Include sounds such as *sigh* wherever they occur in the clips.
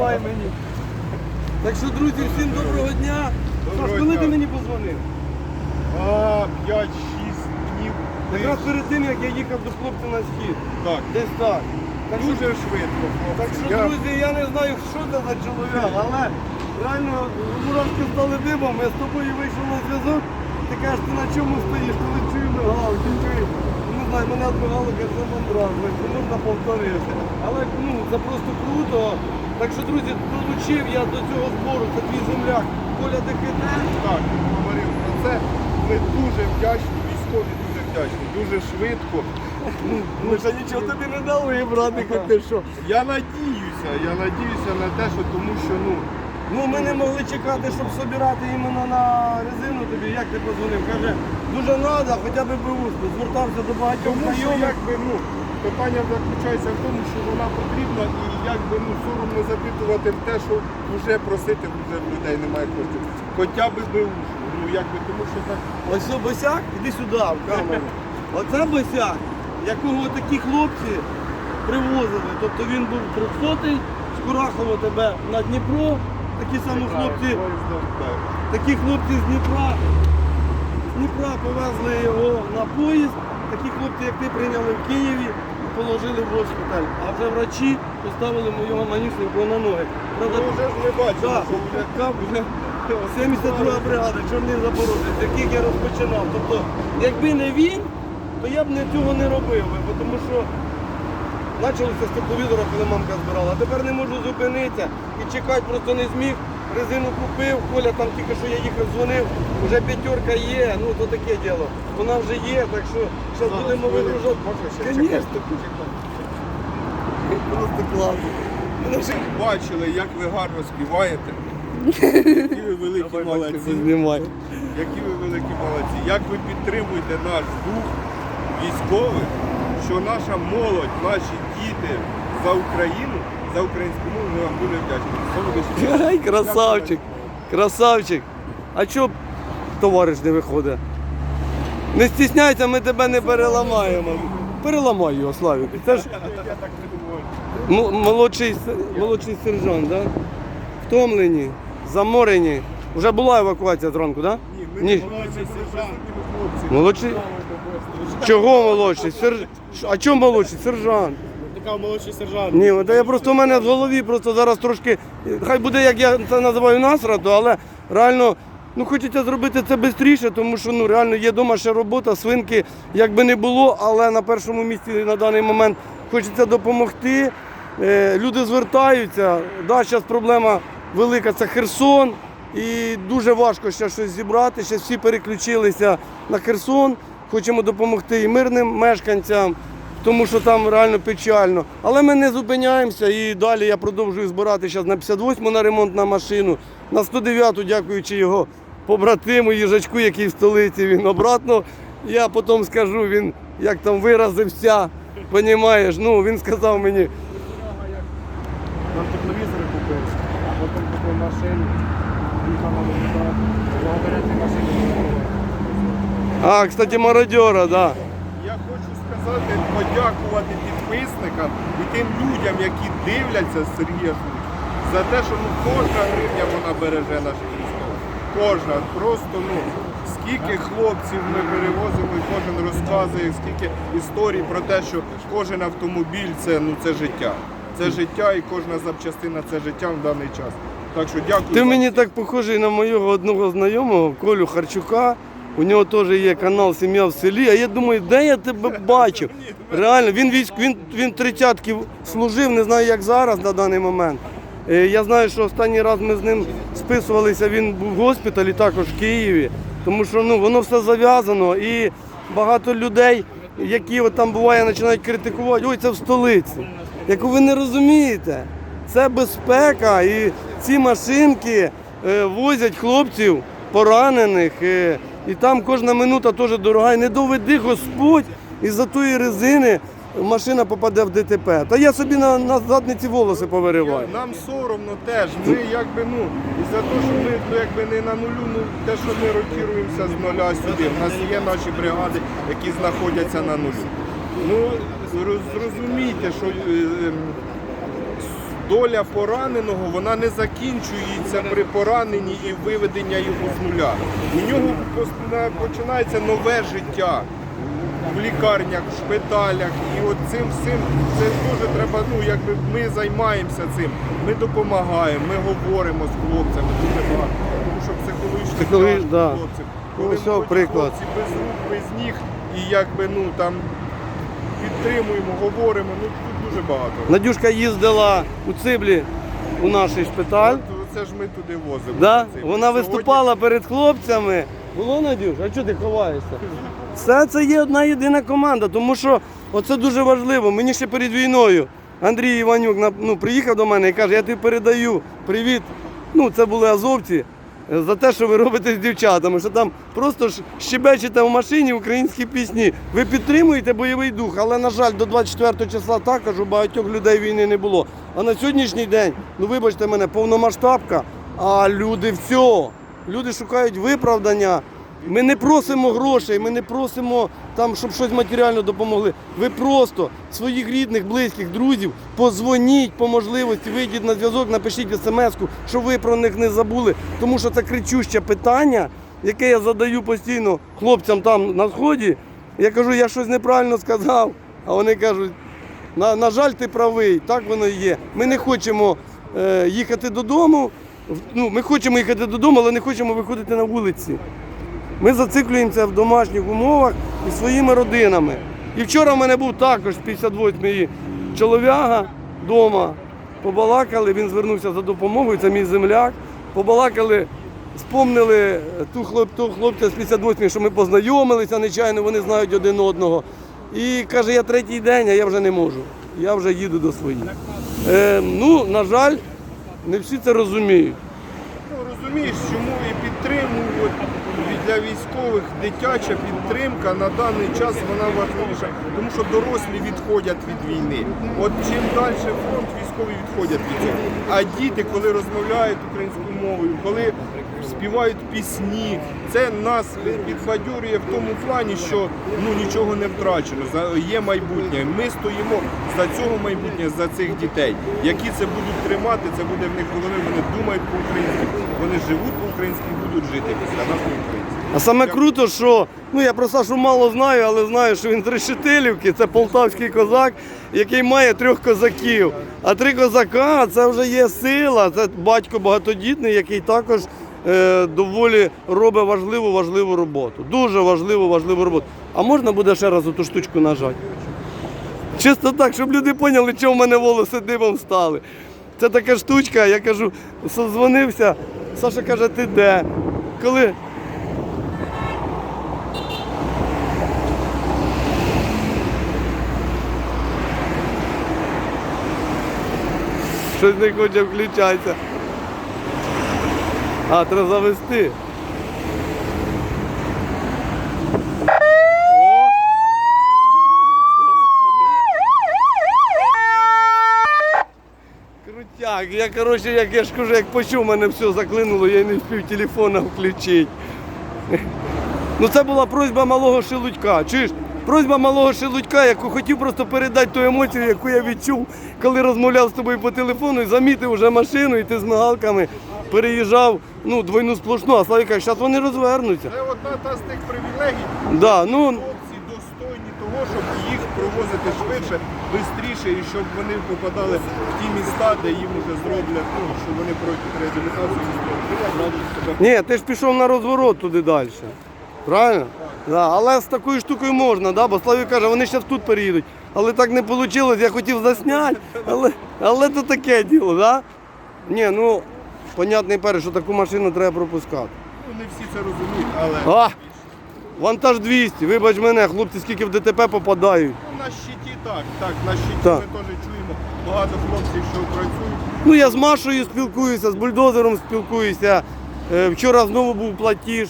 знімай мені. Так що, друзі, всім доброго дня. Доброго Саш, коли дня. ти мені позвонив? А, 5-6 днів. Якраз перед тим, як я їхав до хлопця на схід. Так, Десь так. Так що, дуже швидко. хлопці. так що, Я- друзі, я не знаю, що це за чоловік, але реально мурашки стали дибом, я з тобою вийшов на зв'язок. Ти кажеш, ти на чому стоїш, коли чую мигалки, чую. Не знаю, мене відмигало, каже, це мандраж, можна повторити. Але ну, це просто круто. Так що, друзі, долучив я до цього збору, це твій земляк, Коля Декине. Так, говорив про це. Ми дуже вдячні, військові дуже вдячні, дуже швидко. Ми ще нічого тобі не дали, брати, хоч ти що. Я надіюся, я надіюся на те, що тому що ну. Ну ми не могли чекати, щоб собирати іменно на резину тобі. Як ти позвонив? Каже, дуже треба, хоча б беушку. Звертався до багатьох Тому що знайомих. якби ну питання заключається в тому, що вона потрібна і якби ну соромно запитувати в те, що вже просити вже в людей немає коштів. Хоча б беушку. Ну якби тому що так. Ось о, босяк, іди сюди, в камеру. Оце босяк, якого такі хлопці привозили. Тобто він був 300-й, з Курахова тебе на Дніпро. Такі самі хлопці, такі хлопці з Дніпра. З Дніпра повезли його на поїзд. Такі хлопці, як ти прийняли в Києві і положили в госпіталь. А вже врачі поставили моєго манюсенького на ноги. Правда, Ну, вже ж ми бачимо, Так, що вже така вже 72 бригада, чорний запорожець, з яких я розпочинав. Тобто, якби не він, то я б не цього не робив би, бо тому що почалося з тепловізора, коли мамка збирала. А тепер не можу зупинитися і чекати просто не зміг. Резину купив, Коля там тільки що я їхав, дзвонив, вже п'ятерка є, ну то таке діло. Вона вже є, так що зараз будемо вигружати. Звісно, просто класно. Мене ще бачили, як ви гарно співаєте. Які ви великі молодці. Які ви великі молодці. Як ви підтримуєте наш дух військових, що наша молодь, наші діти за Україну, за українську мову, ми вам дуже вдячні. *laughs* Ай, красавчик, красавчик. А чого товариш не виходить? Не стісняйся, ми тебе не переламаємо. Переламай його, Славік. Це ж молодший, молодший сержант, да? Втомлені, заморені. Вже була евакуація зранку, так? Ні, ми Ні. не молодші. Молодший? Чого молодший? Сер... А чому молодший? Сержант. Така молодший сержант. Ні, от я просто в мене в голові просто зараз трошки. Хай буде, як я це називаю насрато, але реально ну хочеться зробити це швидше, тому що ну реально є вдома ще робота, свинки як би не було, але на першому місці на даний момент хочеться допомогти. Е, люди звертаються. Да, зараз проблема велика це Херсон. І дуже важко ще щось зібрати. Ще всі переключилися на Херсон. Хочемо допомогти і мирним мешканцям, тому що там реально печально. Але ми не зупиняємося і далі я продовжую збирати зараз на 58-му на ремонт на машину, на 109-ту, дякуючи його побратиму, їжачку, який в столиці. Він обратно. Я потім скажу, він як там виразився. Понімаєш, ну він сказав мені, Нам тепловізори купив, а потім купив машину. Їхав на Благодаря цій машині. а, кстати, мародьора, да. Сказати, подякувати підписникам і тим людям, які дивляться Сергія за те, що ну, кожна гривня вона береже наших військових. Кожна. Просто ну, скільки хлопців ми перевозимо, і кожен розказує, скільки історій про те, що кожен автомобіль це, ну, це життя. Це життя і кожна запчастина це життя в даний час. Так що дякую. Ти мені так похожий на моєго одного знайомого, Колю Харчука. У нього теж є канал Сім'я в селі. А я думаю, де я тебе бачив? Реально, він військ, він, він тридцятки служив, не знаю, як зараз на даний момент. Е, Я знаю, що останній раз ми з ним списувалися, він був в госпіталі, також в Києві. Тому що ну, воно все зав'язано і багато людей, які от там буває, починають критикувати, ой, це в столиці. Яку ви не розумієте, це безпека і ці машинки е, возять хлопців поранених. І там кожна минута теж дорога. І не доведи Господь із-за тої резини машина попаде в ДТП. Та я собі на, на задниці волоси повириваю. Нам соромно теж. Ми якби ну і за те, що ми ну, якби не на нулю, ну те, що ми ротіруємося з нуля сюди. У нас є наші бригади, які знаходяться на нулю. Ну зрозумійте, що е, ем, доля пораненого вона не закінчується при пораненні і виведення його з нуля. У нього починається нове життя в лікарнях, в шпиталях. І от цим всім це дуже треба. Ну якби ми займаємося цим. Ми допомагаємо, ми говоримо з хлопцями дуже багато. Тому що психологічно Психологі- тяжко да. хлопцям. Коли Ось молоді приклад. хлопці без рук, без ніг, і якби ну там підтримуємо, говоримо. Ну дуже багато. Надюшка їздила у Циблі у наш шпиталь. Це ж ми туди возимо. Да? Вона Сьогодні виступала перед хлопцями. Було Надюш? А чого ти ховаєшся? Все це є одна єдина команда, тому що оце дуже важливо. Мені ще перед війною Андрій Іванюк ну, приїхав до мене і каже, я тобі передаю привіт. Ну, це були азовці. За те, що ви робите з дівчатами, що там просто ж щебечете в машині українські пісні. Ви підтримуєте бойовий дух, але, на жаль, до 24 числа також у багатьох людей війни не було. А на сьогоднішній день, ну вибачте мене, повномасштабка, а люди все. Люди шукають виправдання. Ми не просимо грошей, ми не просимо там, щоб щось матеріально допомогли. Ви просто своїх рідних, близьких, друзів позвоніть по можливості, вийдіть на зв'язок, напишіть смс-ку, щоб ви про них не забули. Тому що це кричуще питання, яке я задаю постійно хлопцям там на сході. Я кажу, я щось неправильно сказав, а вони кажуть, на, на жаль, ти правий, так воно і є. Ми не хочемо е, їхати додому. Ну, ми хочемо їхати додому, але не хочемо виходити на вулиці. Ми зациклюємося в домашніх умовах і своїми родинами. І вчора в мене був також 58-й чолов'яга вдома. Побалакали, він звернувся за допомогою, це мій земляк. Побалакали, спомнили ту хлопця з 58-ї, що ми познайомилися, нечайно вони знають один одного. І каже, я третій день, а я вже не можу. Я вже їду до своїх. Е, ну, на жаль, не всі це розуміють. Розумієш, чому і підтримують для військових дитяча підтримка на даний час вона важливіша, тому що дорослі відходять від війни. От чим далі фронт, військові відходять від цього. А діти, коли розмовляють українською мовою, коли співають пісні, це нас підбадьорює в тому плані, що ну нічого не втрачено. за- Є майбутнє. Ми стоїмо за цього майбутнє, за цих дітей. Які це будуть тримати, це буде в них в. Вони думають по-українськи, вони живуть по-українськи і будуть жити після нас по-українськи. А саме круто, що ну я про Сашу мало знаю, але знаю, що він Решетилівки, це полтавський козак, який має трьох козаків. А три козака це вже є сила. Це батько багатодітний, який також е, доволі робить важливу важливу роботу. Дуже важливу важливу роботу. А можна буде ще раз ту штучку нажати? Чисто так, щоб люди поняли, чому в мене волоси дибом стали. Це така штучка, я кажу, созвонився. Саша каже, ти де? Коли Щось не хоче включатися. А, треба завести. Крутяк, я коротше, як я ж кажу, як почув, мене все заклинуло, я не встиг телефона включити. Ну це була просьба малого шелудька. Чуєш? Просьба малого шелудька, яку хотів просто передати ту емоцію, яку я відчув, коли розмовляв з тобою по телефону і замітив вже машину, і ти з мигалками переїжджав ну, двойну сплошну, а Славі каже, зараз вони розвернуться. Це одна та з тих привілегій. Да, ну, Хлопці достойні того, щоб їх провозити швидше, швидше, і щоб вони попадали в ті міста, де їм вже зроблять, ну, щоб вони пройдуть реабілітацію і ні, ти ж пішов на розворот туди далі. Правильно? Да, але з такою штукою можна, да? бо Славі каже, вони зараз тут переїдуть. Але так не вийшло, я хотів засняти, але, але то таке діло, да? Ні, ну, понятний перше, що таку машину треба пропускати. Ну, не всі це розуміють, але А, вантаж 200, вибач мене, хлопці скільки в ДТП попадають. ну, на щиті так, так, на щиті Так. ми теж чуємо багато хлопців, що працюють. Ну я з Машою спілкуюся, з бульдозером спілкуюся. Е, Вчора знову був платіж.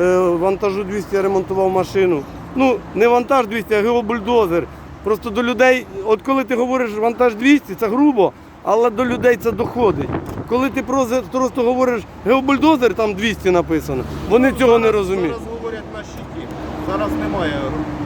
е, Вантажу 200 я ремонтував машину. Ну, не вантаж 200, а геобульдозер. Просто до людей, от коли ти говориш вантаж 200, це грубо, але до людей це доходить. Коли ти просто, просто говориш геобульдозер, там 200 написано, вони цього не розуміють. Зараз говорять на щиті. Зараз немає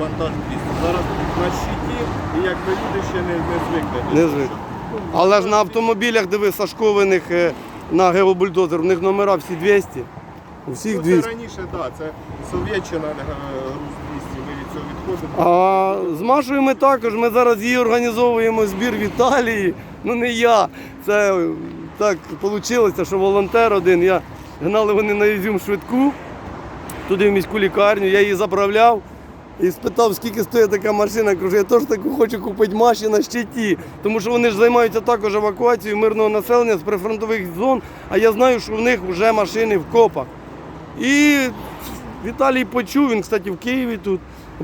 вантаж 200. Зараз на щиті, і якби люди ще не, не звикли. Не звикли. Ну, Але ж на автомобілях, диви, Сашковиних е, на геобульдозер, в них номера всі 200. У всіх Ну, 200. це раніше, так, да, це Совєтщина, е, Русь 200, ми від цього відходимо. А з Машою ми також. Ми зараз її організовуємо збір в Італії. Ну не я. Це е, так вийшло, що волонтер один. Я гнали вони на Ізюм швидку, туди в міську лікарню, я її заправляв. І спитав, скільки стоїть така машина. Кажу, я теж таку хочу купити машину на щиті. Тому що вони ж займаються також евакуацією мирного населення з прифронтових зон, а я знаю, що в них вже машини в копах. І Віталій почув, він, кстати, в Києві тут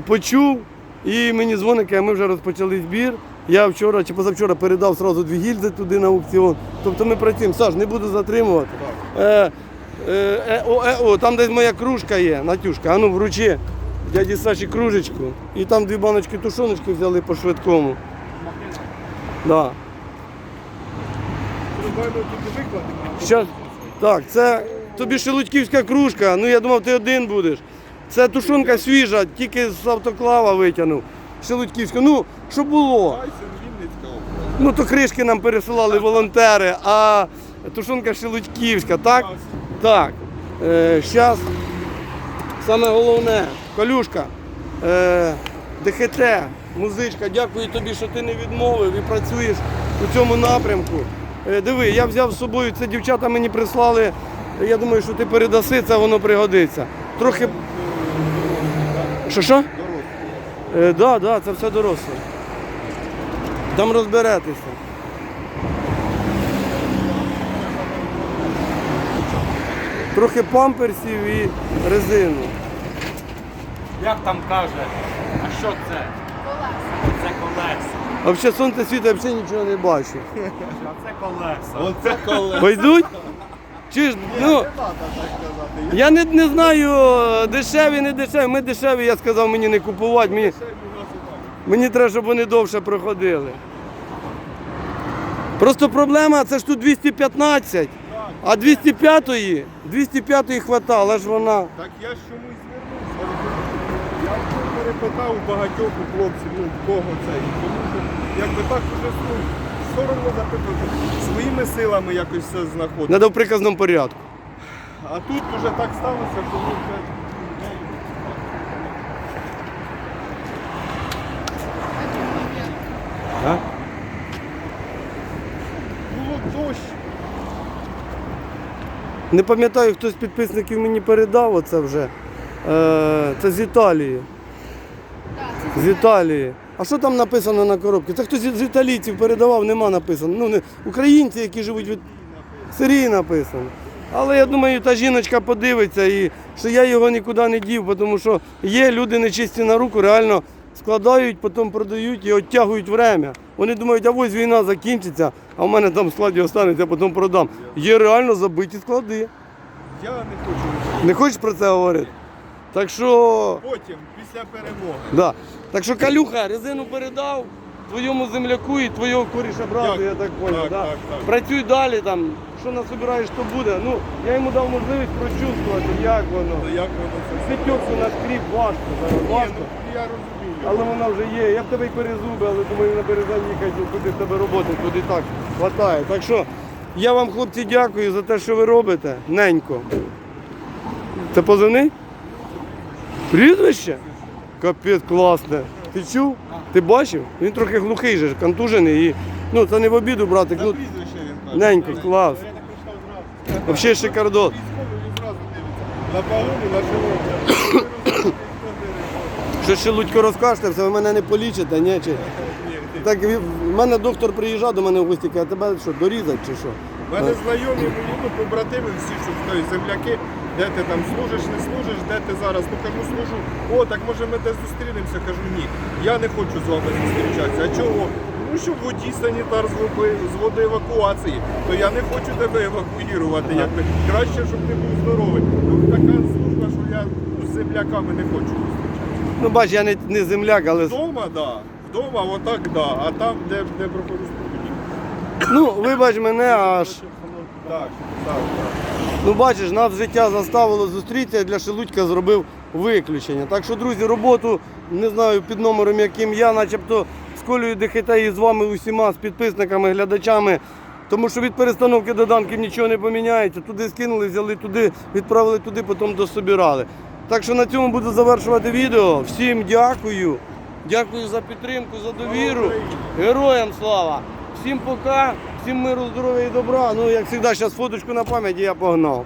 почув. І мені дзвонить, каже, ми вже розпочали збір. Я вчора чи позавчора передав сразу дві гільзи туди на аукціон. Тобто ми працюємо. Саш, не буду затримувати. Е, е, е, о, е, о, там десь моя кружка є, Натюшка, а ну вручи дяді Саші кружечку. І там дві баночки тушоночки взяли по швидкому. Да. Щас, так, це тобі шелудьківська кружка. Ну я думав, ти один будеш. Це тушонка свіжа, тільки з автоклава витягнув. Шелудьківська. Ну, що було? Ну то кришки нам пересилали волонтери, а тушонка шелудьківська, так? Так. Е, Зараз саме головне, колюшка, е, ДХТ, музичка, дякую тобі, що ти не відмовив і працюєш у цьому напрямку. Е, диви, я взяв з собою, це дівчата мені прислали. Я думаю, що ти передаси, це воно пригодиться. Трохи. Що що? Так, е, да, да, це все доросле. Там розберетеся. Трохи памперсів і резину. Як там каже? А що це? Колеса. Це колеса. А взагалі сонце світить, я взагалі нічого не бачу. А це колеса. Оце коли. Пойдуть? Чи ну, я не, не знаю, дешеві, не дешеві. Ми дешеві, я сказав, мені не купувати. Мені, мені треба, щоб вони довше проходили. Просто проблема, це ж тут 215, а 205-ї, 205-ї хватало, ж вона. Так я ж чомусь звернувся. Я перепитав у багатьох у хлопців, ну в кого це. Тому що якби так уже ну, соромно запитувати. Своїми силами якось все знаходити. Треба в приказному порядку. А тут уже так сталося, що ми вже А? було дощ. Не пам'ятаю, хтось з підписників мені передав оце вже. Е, це з Італії. З Італії. А що там написано на коробці? Це хтось з італійців передавав, нема написано. Ну, не, українці, які живуть від Сирії написано. Але я думаю, та жіночка подивиться і що я його нікуди не дів, тому що є люди нечисті на руку, реально складають, потім продають і оттягують время. Вони думають, а ось війна закінчиться, а в мене там в складі останеться, потім продам. Є реально забиті склади. Я не хочу. Не хочеш про це говорити? Так що. Потім, після перемоги. Да. Так що Калюха резину передав твоєму земляку і твого коріша брату, я так понял. Так, да? так, так. Працюй далі там, що насобираєш, то буде. Ну, я йому дав можливість прочувствувати, як воно. То як воно це? П'ятерку на скріп важко, зараз Ні, ну я розумію. Але вона вже є. Я б тебе й перезуби, але думаю, на березань їхати, куди в тебе роботи, туди так хватає. Так що я вам, хлопці, дякую за те, що ви робите. Ненько. Це позивний? Прізвище? Капець, класне. Ти чув? Ти бачив? Він трохи глухий же, контужений. І, ну, це не в обіду, братик. Ну, ненько, клас. Взагалі дивиться. На. Що ще Лудько розкажете, все, ви мене не полічите, ні? Чи... Так, в мене доктор приїжджав до мене в гості, каже, тебе що, дорізать чи що? У мене знайомі ну, побратими всі, що стоять, земляки, де ти там служиш, не служиш, де ти зараз. Ну кажу, служу. О, так може ми десь зустрінемося. Кажу, ні. Я не хочу з вами зустрічатися. А чого? Ну що в воді санітар з води, евакуації, то я не хочу тебе евакуювати. Якби краще, щоб ти був здоровий. Ну така служба, що я ну, з земляками не хочу зустрічатися. Ну, бач, я не, не земляк, але. Вдома, так. Да. Вдома, отак, да. А там, де, де проходить. Ну, вибач мене, аж. Так, так, так. Ну, бачиш, нас життя заставило зустрітися, для Шелудька зробив виключення. Так що, друзі, роботу, не знаю під номером, яким я начебто з Колею ДХТ і з вами усіма, з підписниками, глядачами. Тому що від перестановки доданків нічого не поміняється. Туди скинули, взяли туди, відправили туди, потім дособирали. Так що на цьому буду завершувати відео. Всім дякую. Дякую за підтримку, за довіру. Героям слава! Всім пока, всім миру, здоров'я і добра. Ну, як завжди, зараз фоточку на пам'ять і я погнав.